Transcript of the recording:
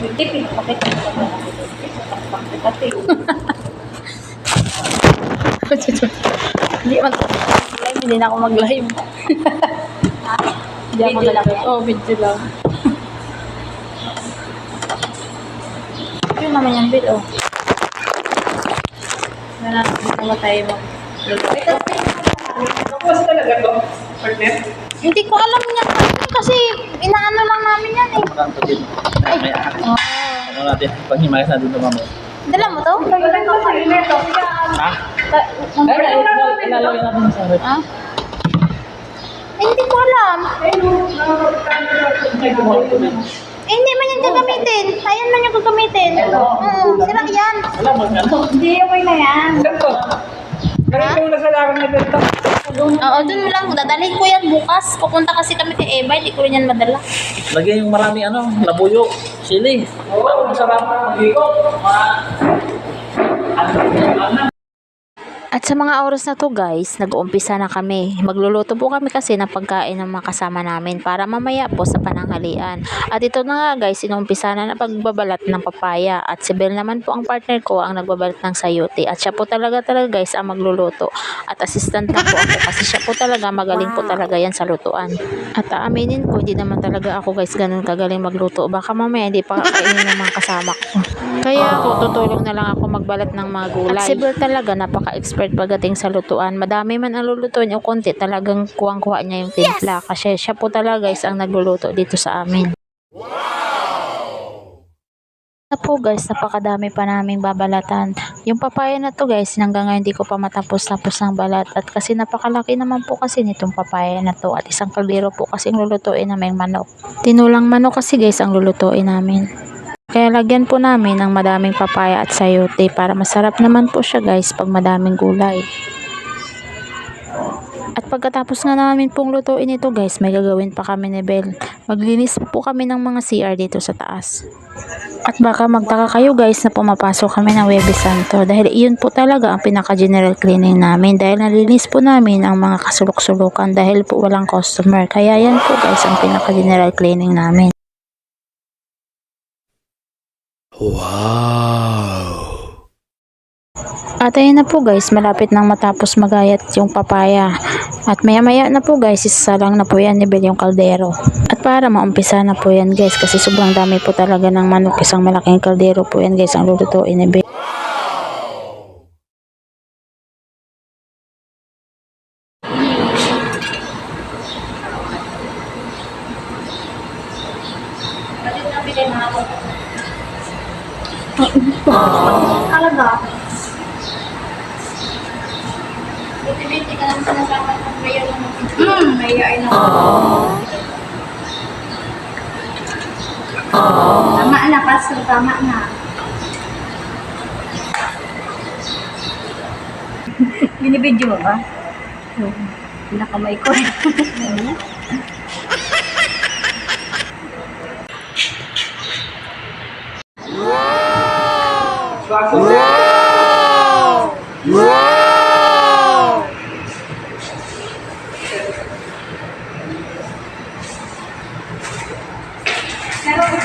Hindi, pinapakita ko naman. Pati. Hindi hindi na ako mag-live. Hindi ako yan? Oo, video lang. Yun naman yung bill, oh. Wala na, hindi naman tayo mag Tapos talaga to, partner? Hindi ko alam yan kasi inaano lang namin yan eh. Makan pa din. May, may, Oh. ano natin, panghimayas na dun naman mo. Dala mo to? Tagalan ko sa ito. Ha? Ta- Ay, ilalawin natin sa rep. Ah? Eh, hindi ko alam. Eh, hindi man yan gagamitin. Ayan man yung gagamitin. Oo, sila yan. Wala mo, ano? Hindi, okay na yan. Ganito na sa lakang na ganito. Oo, dun lang. Dadalhin ko yan bukas. Pupunta kasi kami kay Eva. Hindi ko rin yan madala. Lagyan yung maraming ano, labuyo, sili. Para masarap. Mag-ikot. At sa mga oras na to guys, nag-uumpisa na kami. Magluluto po kami kasi ng pagkain ng mga kasama namin para mamaya po sa pananghalian. At ito na nga guys, inuumpisa na na pagbabalat ng papaya. At si Bel naman po ang partner ko ang nagbabalat ng sayote. At siya po talaga talaga guys ang magluluto. At assistant lang po ako kasi siya po talaga magaling po talaga yan sa lutuan. At aaminin ko, hindi naman talaga ako guys ganun kagaling magluto. Baka mamaya hindi pa kainin ng mga kasama ko. Kaya ako tutulong na lang ako magbalat ng mga gulay. At si Bel talaga napaka-expert pagdating sa lutuan. Madami man ang lulutuin o konti, talagang kuwang-kuha niya yung timpla. Kasi siya po talaga guys ang nagluluto dito sa amin. Na po guys, napakadami pa naming babalatan. Yung papaya na to guys, hanggang ngayon hindi ko pa matapos-tapos ng balat. At kasi napakalaki naman po kasi nitong papaya na to. At isang kaldero po kasi lulutuin namin manok. Tinulang manok kasi guys ang lulutuin namin. Kaya lagyan po namin ng madaming papaya at sayote para masarap naman po siya guys pag madaming gulay. At pagkatapos nga namin pong lutuin ito guys, may gagawin pa kami ni Bel. Maglinis po kami ng mga CR dito sa taas. At baka magtaka kayo guys na pumapasok kami ng Webe Santo dahil iyon po talaga ang pinaka general cleaning namin dahil nalinis po namin ang mga kasulok-sulukan dahil po walang customer. Kaya yan po guys ang pinaka general cleaning namin. At ayun na po guys, malapit nang matapos magayat yung papaya. At maya maya na po guys, isasalang na po yan ni yung kaldero. At para maumpisa na po yan guys, kasi sobrang dami po talaga ng manok, isang malaking kaldero po yan guys ang lulutuin ni Bel. Talaga. Hmm, may ay na. Tama na, Pastor. Tama na. Binibidyo mo ba? Pinakamay ko. Wow! Wow! Pero kung